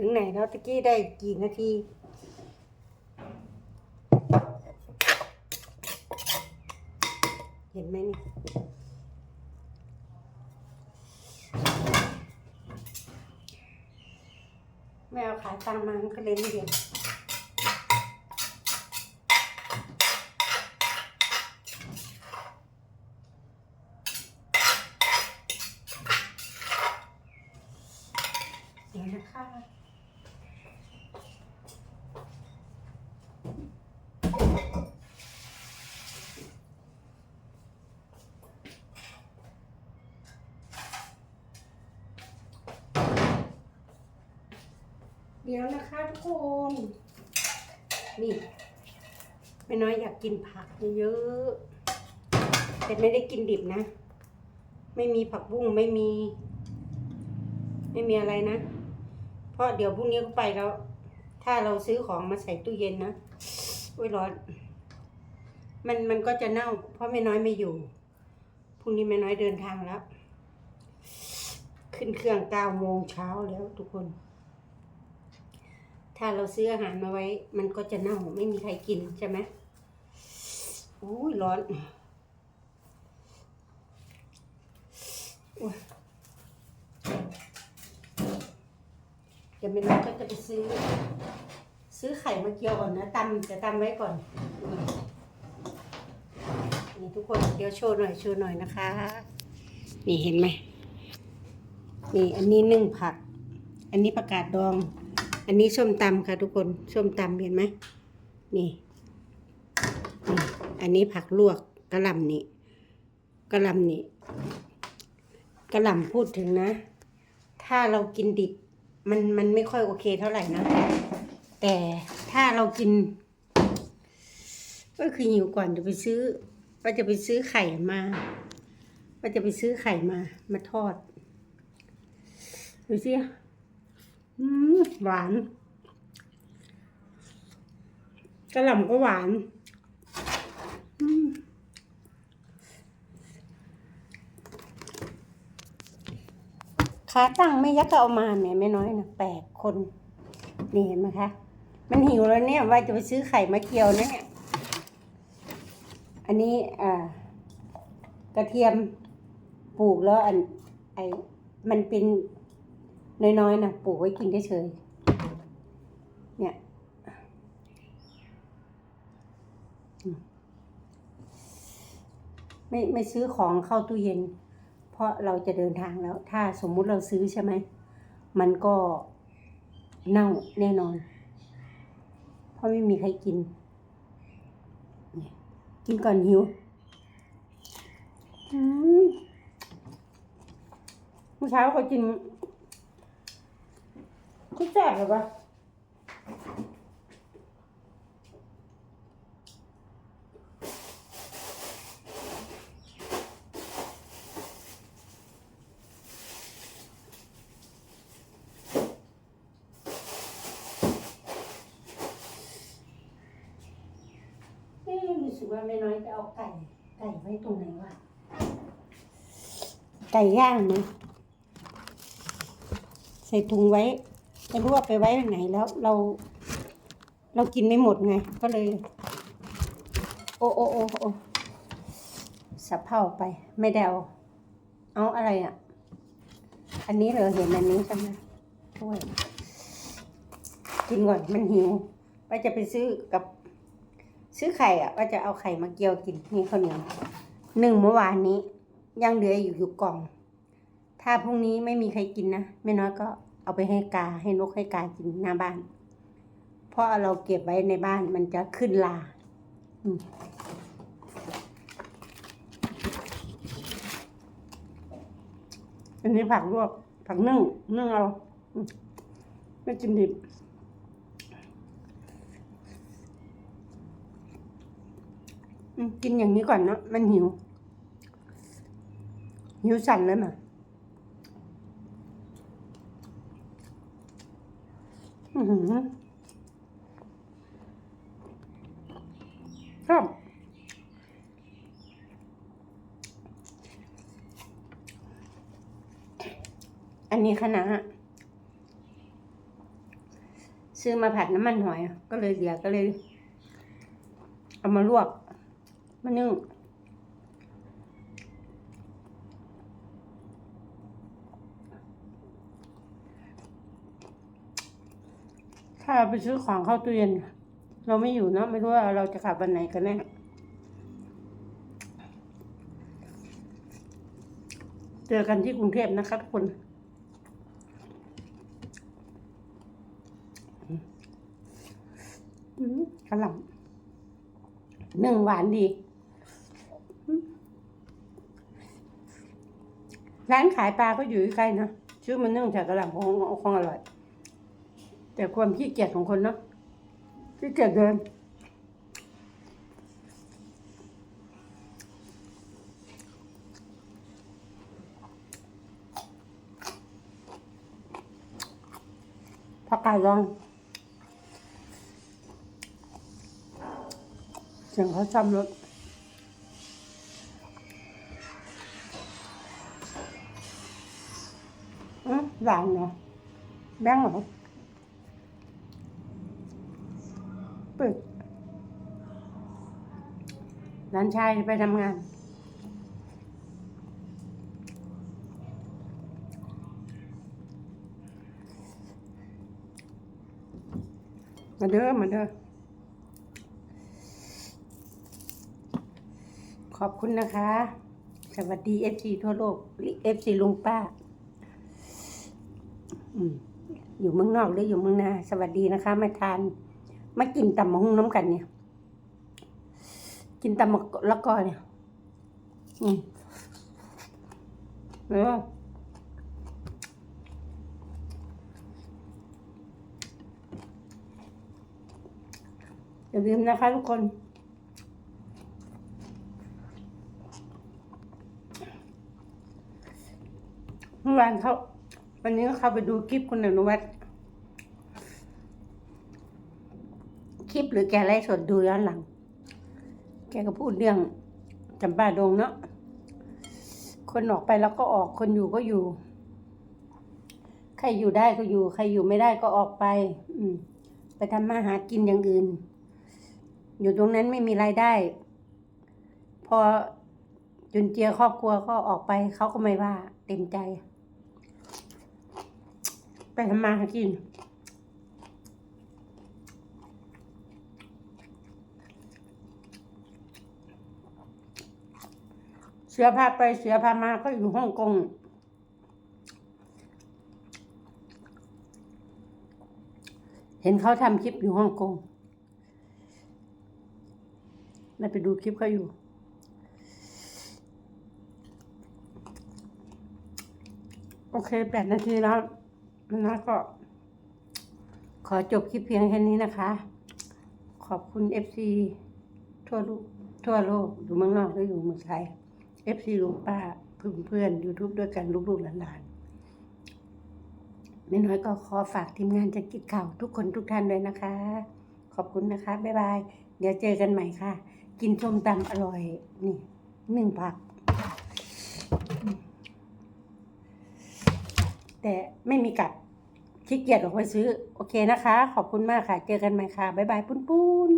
ถึงไหนแล้วตะกี้ได้กี่นาที เห็นไหมนี่ ไม่เอาขาตังมามันก็เลยไม่เห็น เดี๋ยวนะคะ เดี๋ยวนะคะ ทุกคน นี่ไม่น้อยอยากกินผักเยอะๆแต่ไม่ได้กินดิบนะ ไม่มีผักบุ้งไม่มี ไม่มีอะไรนะ เพราะเดี๋ยวพรุ่งนี้ก็ไปแล้ว ถ้าเราซื้อของมาใส่ตู้เย็นนะอุ้ยร้อนมันมันก็จะเน่า เพราะไม่น้อยไม่อยู่พรุ่งนี้ไม่น้อยเดินทางแล้ว ขึ้นเครื่องเก้าโมงเช้าแล้วทุกคน ถ้าเราซื้ออาหารมาไว้ มันก็จะเน่าไม่มีใครกินใช่ไหมโอ้ยร้อนโอ้ยเดี๋ยวไม่น้อยก็จะไปซื้อ ซื้อไข่มาเกี่ยวก่อนนะตำจะตำไว้ก่อนนี่ทุกคนเดี๋ยวโชว์หน่อยโชว์หน่อยนะคะ นี่เห็นไหมนี่อันนี้นึ่งผัก อันนี้ผักกาดดอง อันนี้ส้มตำค่ะทุกคนส้มตำเห็นไหมนี่นี่ อันนี้ผักลวกกระหล่ำนี่กระหล่ำนี่กระหล่ำพูดถึงนะ ถ้าเรากินดิบมันมันไม่ค่อยโอเคเท่าไหร่นะ แต่ถ้าเรากิน ก็คือหิวก่อนจะไปซื้อว่าจะไปซื้อไข่มาว่าจะไปซื้อไข่มา มาทอดดูสิ หวานกระหล่ำก็หวานขาตั้งไม่ยักก็เอามาแม่ไม่น้อยนะแปดคน นี่เห็นไหมคะ มันหิวแล้วเนี่ยว่าจะไปซื้อไข่มาเกียวนะเนี่ยอันนี้อ่ากระเทียมปลูกแล้วอันไอมันเป็น น้อยๆนะปลูกไว้กินเฉยๆเนี่ยไม่ไม่ซื้อของเข้าตู้เย็น เพราะเราจะเดินทางแล้ว ถ้าสมมุติเราซื้อใช่ไหม มันก็เน่าแน่นอน เพราะไม่มีใครกิน กินก่อนหิวอืมเมื่อเช้าเขากิน ก็แซ่บเลยปะเอ๊ะรู้สึกว่าไม่น้อยจะเอาไก่ไก่ไว้ตรงไหนวะไก่ย่างนะใส่ถุงไว้ ไม่รู้ว่าไปไว้ไหนแล้วเรา เรากินไม่หมดไง ก็เลย โอ้โอ้โอ้โอ้สับเผ่าไป ไม่ได้เอาเอาอะไรอะ อันนี้เหรอเห็นอันนี้ใช่ไหมถ้วยกินก่อนมันหิวว่าจะไปซื้อกับ ซื้อไข่อะว่าจะเอาไข่มาเกียวกินนี่ข้าวเหนียวหนึ่งเมื่อวานนี้ ยังเหลืออยู่อยู่กล่อง ถ้าพรุ่งนี้ไม่มีใครกินนะไม่น้อยก็ เอาไปให้กาให้นกให้กากินหน้าบ้าน เพราะเราเก็บไว้ในบ้านมันจะขึ้นลาอันนี้ผักลวกผักนึ่งนึ่งเอาไม่กินดิบกินอย่างนี้ก่อนเนาะมันหิว หิวสั่นเลยมา อือหือชอบอันนี้คณะซื้อมาผัดน้ำมันหอย ก็เลยเดียก็เลย เอามาลวก มานึ่ง ถ้าไปซื้อของเข้าตู้เย็น เราไม่อยู่เนาะไม่รู้ว่าเราจะกลับวันไหนกันแน่เจอกันที่กรุงเทพนะคะทุกคนกระหล่ำหนึ่งหวานดี ร้านขายปลาก็อยู่ใกล้นะ ชื่อมันนึ่งจากกระหล่ำคงคงอร่อย แต่ความขี้เกียจของคนเนาะขี้เกียจเดินผักกาดดองเสียงเขาซ้ำรถอืมหวานเนาะแบงเหรอเปิด ร้านชายไปทำงาน มาเด้อมาเด้อขอบคุณนะคะ สวัสดีเอฟซีทั่วโลกเอฟซีลุงป้าอืมอยู่เมืองนอกหรืออยู่เมืองนา สวัสดีนะคะ มาทาน มากินตำมะฮุ่งน้ำกันเนี่ย กินตำมะละกอเนี่ยอืมเอออย่าลืมนะคะทุกคน เมื่อวานเขาวันนี้ก็เข้าไปดูคลิปคุณอนุวัฒน์คลิปหรือแกไลฟ์สดดูย้อนหลัง แกก็พูดเรื่องจำปาดงเนาะ คนออกไปแล้วก็ออก คนอยู่ก็อยู่ ใครอยู่ได้ก็อยู่ ใครอยู่ไม่ได้ก็ออกไป อืม ไปทำมาหากินอย่างอื่น อยู่ตรงนั้นไม่มีรายได้ พอจุนเจือครอบครัวก็ออกไป เขาก็ไม่ว่า เต็มใจ ไปทำมาหากิน สือพาไปเสือพามาก็อยู่ฮ่องกงเห็นเขาทำคลิปอยู่ฮ่องกงได้ไปดูคลิปเขาอยู่ โอเคแปดนาทีแล้วนะก็ ขอจบคลิปเพียงแค่นี้นะคะ ขอบคุณ FC ทั่วโลกทั่วโลกอยู่เมืองนอกหรืออยู่เมืองไทย FC ลุงป้าเพื่อนเพื่อนยูทูบด้วยกันลูกๆหลานๆไม่น้อยก็ขอฝากทีมงานจะกิจข่าวทุกคนทุกท่านด้วยนะคะ ขอบคุณนะคะ บ๊ายบาย เดี๋ยวเจอกันใหม่ค่ะ กินส้มตำอร่อย นี่หนึ่งผัก แต่ไม่มีกัดขี้เกียจออกไปซื้อ โอเคนะคะ ขอบคุณมากค่ะ เจอกันใหม่ค่ะ บ๊ายบายปุ้นปุ้น